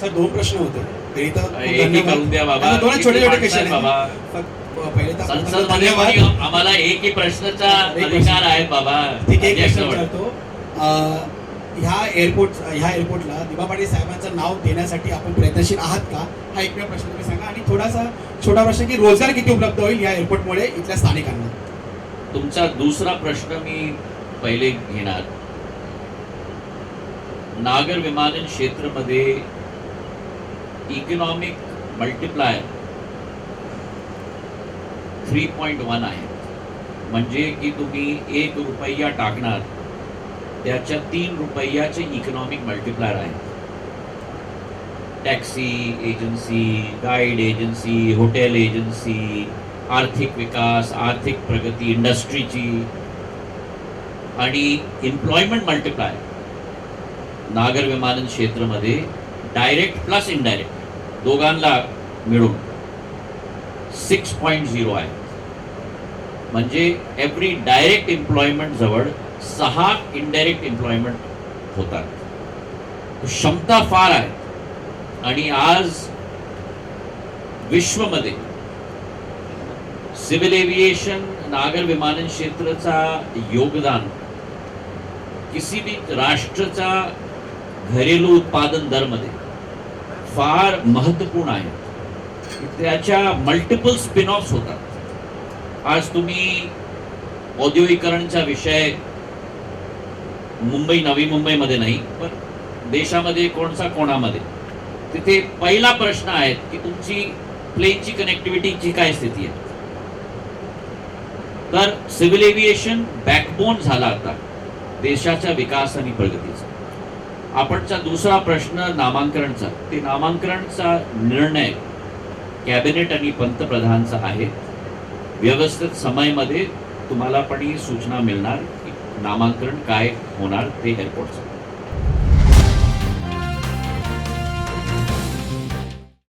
Sir? दोन प्रश्न होते. तरी तर दोन छोटे छोटे क्वेश्चन बाबा. पहिले तर धन्यवाद. आम्हाला एकही प्रश्नाचा एक अधिकार. आहे बाबा. ठीक आहे एक अध्यक्ष प्रश्न म्हणून. विचारतो. अं, ह्या एअरपोर्ट ह्या एअरपोर्टला दिबा पाटील साहेबांचं नाव देण्यासाठी आपण प्रयत्नशील आहात का? हा एकमेव प्रश्न तुम्ही सांगा. आणि थोडासा छोटा प्रश्न की रोजगार किती उपलब्ध होईल या एअरपोर्टमुळे इथल्या स्थानिकांना? तुमचा दुसरा प्रश्न मी पहिले घेणार. नागर विमानन क्षेत्रामध्ये economic multiplier three point one आहे. म्हणजे की तुम्ही एक रुपया टाकणार त्याच्या तीन रुपयाचे इकॉनॉमिक मल्टिप्लायर आहे. Taxi agency guide agency hotel agency आर्थिक विकास आर्थिक प्रगती इंडस्ट्रीची आणि एम्प्लॉयमेंट मल्टिप्लाय नागर विमानन क्षेत्रामध्ये डायरेक्ट प्लस इनडायरेक्ट दोघांना मिळून सिक्स पॉईंट झिरो आहे. म्हणजे एव्हरी डायरेक्ट एम्प्लॉयमेंट जवळ सहा इनडायरेक्ट एम्प्लॉयमेंट होतात. क्षमता फार आहे. आणि आज विश्वमध्ये सिव्हिल एव्हिएशन नागर विमानन क्षेत्राचा योगदान किसी भी राष्ट्राचा घरेलू उत्पादन दरमध्ये फार महत्त्वपूर्ण आहे. त्याच्या मल्टिपल स्पिन ऑफ्स होतात. आज तुम्ही औद्योगिकरणचा विषय मुंबई नवी मुंबईमध्ये नाही पण देशामध्ये कोणचा कोणामध्ये तिथे पहिला प्रश्न आहे की तुमची प्लेनची कनेक्टिव्हिटीची काय स्थिती आहे? तर सिव्हिल एव्हिएशन बॅकबोन झाला आता देशाच्या विकास आणि प्रगतीचा. आपणचा दुसरा प्रश्न नामांकनचा ते नामांकनचा निर्णय कॅबिनेट आणि पंतप्रधानचा आहे. व्यवस्थित समयमध्ये तुम्हाला पण ही सूचना मिळणार की नामांकन काय होणार ते एअरपोर्टचं